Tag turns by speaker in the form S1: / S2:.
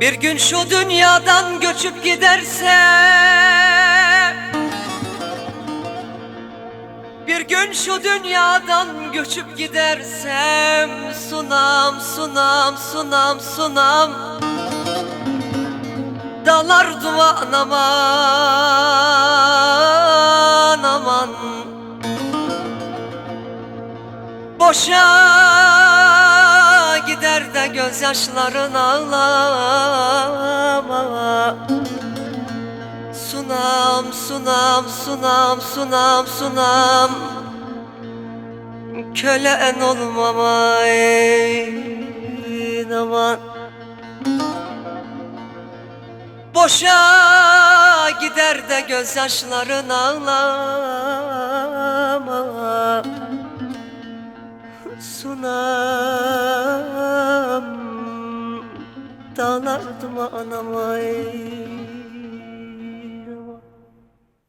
S1: Bir gün şu dünyadan göçüp giderse Bir gün şu dünyadan göçüp gidersem Sunam, sunam, sunam, sunam Dalar duman aman aman. Boşa gözyaşların ağlama. Sunam, sunam, sunam, sunam, sunam. Kölen olmama ey aman. Boşa gider de gözyaşların ağlama. Sunam Dağlar duman ama ey